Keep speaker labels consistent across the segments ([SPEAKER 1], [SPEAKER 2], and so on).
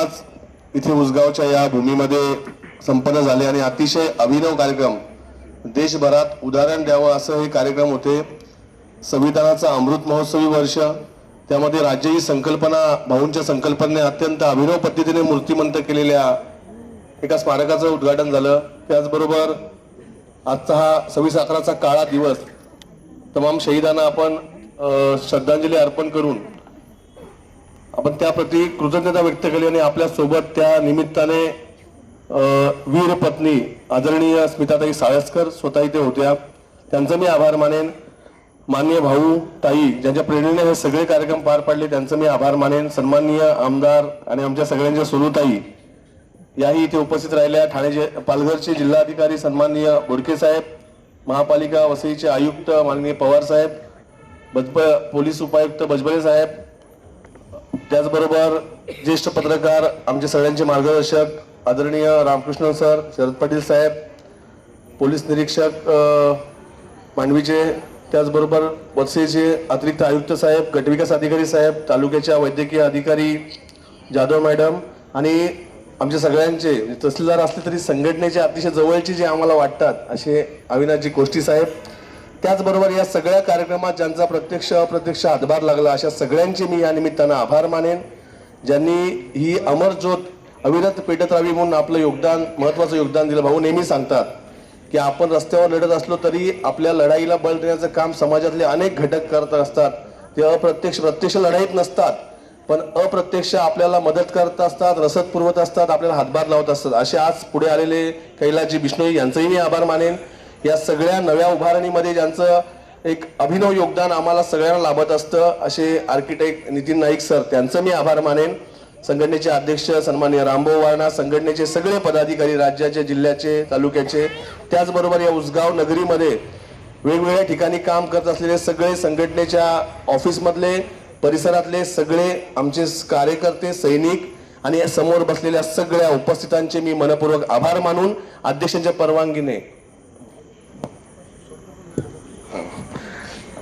[SPEAKER 1] आज इथे उसगावच्या या भूमीमध्ये संपन्न झाले आणि अतिशय अभिनव कार्यक्रम देशभरात उदाहरण द्यावं असं हे कार्यक्रम होते. संविधानाचा अमृत महोत्सवी वर्ष त्यामध्ये राज्य ही संकल्पना भाऊंच्या संकल्पनेने अत्यंत अभिनव पद्धतीने मूर्तिमंत केलेल्या एका स्मारकाचं उद्घाटन झालं. त्याचबरोबर आजचा हा सव्वीस अकराचा काळा दिवस तमाम शहीदांना आपण श्रद्धांजली अर्पण करून आपण त्याप्रती कृतज्ञता व्यक्त केली आणि आपल्यासोबत त्या निमित्ताने वीर पत्नी आदरणीय स्मिताताई साळसकर स्वतः इथे होत्या. त्यांचं मी आभार मानेन. माननीय भाऊ ताई ज्यांच्या प्रेरणेने हे सगळे कार्यक्रम पार पाडले त्यांचं मी आभार मानेन. सन्माननीय आमदार आणि आमच्या सगळ्यांच्या सोनूताई याही इथे उपस्थित राहिल्या. ठाणे पालघरचे जिल्हाधिकारी सन्माननीय बोडके साहेब महापालिका वसईचे आयुक्त माननीय पवार साहेब बजब पोलीस उपायुक्त बजबळे साहेब त्याचबरोबर ज्येष्ठ पत्रकार आमचे सगळ्यांचे मार्गदर्शक आदरणीय रामकृष्ण सर शरद पाटील साहेब पोलीस निरीक्षक मांडवीचे त्याचबरोबर वत्सेचे अतिरिक्त आयुक्त साहेब गटविकास अधिकारी साहेब तालुक्याच्या वैद्यकीय अधिकारी जाधव मॅडम आणि आमचे सगळ्यांचे तहसीलदार असले तरी संघटनेचे अतिशय जवळचे जे आम्हाला वाटतात असे अविनाशजी कोष्टी साहेब त्याचबरोबर या सगळ्या कार्यक्रमात ज्यांचा प्रत्यक्ष अप्रत्यक्ष हातभार लागला अशा सगळ्यांचे मी या निमित्तानं आभार मानेन. ज्यांनी ही अमरज्योत अविरत पेटत राहावी म्हणून आपलं योगदान महत्वाचं योगदान दिलं. भाऊ नेहमी सांगतात की आपण रस्त्यावर लढत असलो तरी आपल्या लढाईला बळ देण्याचं काम समाजातले अनेक घटक करत असतात. ते अप्रत्यक्ष प्रत्यक्ष लढाईत नसतात पण अप्रत्यक्ष आपल्याला मदत करत असतात रसद पुरवत असतात आपल्याला हातभार लावत असतात. असे आज पुढे आलेले कैलाजी बिष्णोई यांचंही मी आभार मानेन. या सगळ्या नव्या उभारणीमध्ये ज्यांचं एक अभिनव योगदान आम्हाला सगळ्यांना लाभत असतं असे आर्किटेक्ट नितीन नाईक सर त्यांचं मी आभार मानेन. संघटनेचे अध्यक्ष सन्माननीय रामभाऊ वारणा संघटनेचे सगळे पदाधिकारी राज्याचे जिल्ह्याचे तालुक्याचे त्याचबरोबर या उसगाव नगरीमध्ये वेगवेगळ्या ठिकाणी काम करत असलेले सगळे संघटनेच्या ऑफिसमधले परिसरातले सगळे आमचे कार्यकर्ते सैनिक आणि समोर बसलेल्या सगळ्या उपस्थितांचे मी मनपूर्वक आभार मानून अध्यक्षांच्या परवानगीने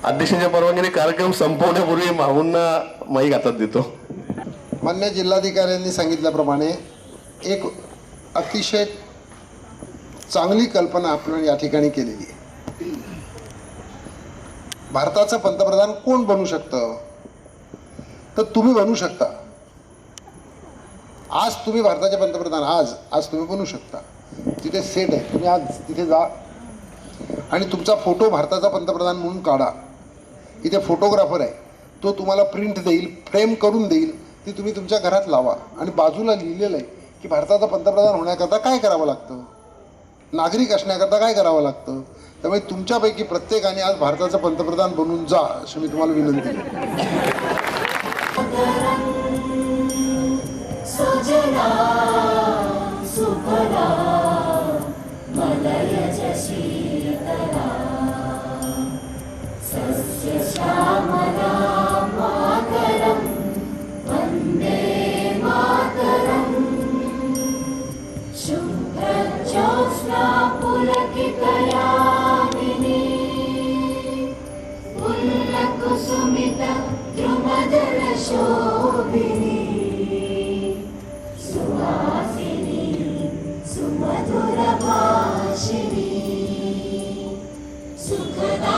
[SPEAKER 1] अध्यक्षांच्या परवानगीने कार्यक्रम संपवण्यापूर्वी माहूंना माईक हातात देतो.
[SPEAKER 2] मान्य जिल्हाधिकाऱ्यांनी सांगितल्याप्रमाणे एक अतिशय चांगली कल्पना आपण या ठिकाणी केलेली आहे. भारताचं पंतप्रधान कोण बनू शकतं? तर तुम्ही बनू शकता. आज तुम्ही भारताचे पंतप्रधान आज आज तुम्ही बनू शकता. तिथे सेट आहे तुम्ही आज तिथे जा. आणि तुमचा फोटो भारताचा पंतप्रधान म्हणून काढा. इथे फोटोग्राफर आहे. तो तुम्हाला प्रिंट देईल फ्रेम करून देईल ती तुम्ही तुमच्या घरात लावा. आणि बाजूला लिहिलेलं आहे की भारताचा पंतप्रधान होण्याकरता काय करावं लागतं? नागरिक असण्याकरता काय करावं लागतं? त्यामुळे तुमच्यापैकी प्रत्येकाने आज भारताचं पंतप्रधान बनून जा अशी मी तुम्हाला विनंती करतो.
[SPEAKER 3] द्रुमदलशोभिनी सुवासिनी सुमधुरभाषिणी सुखदां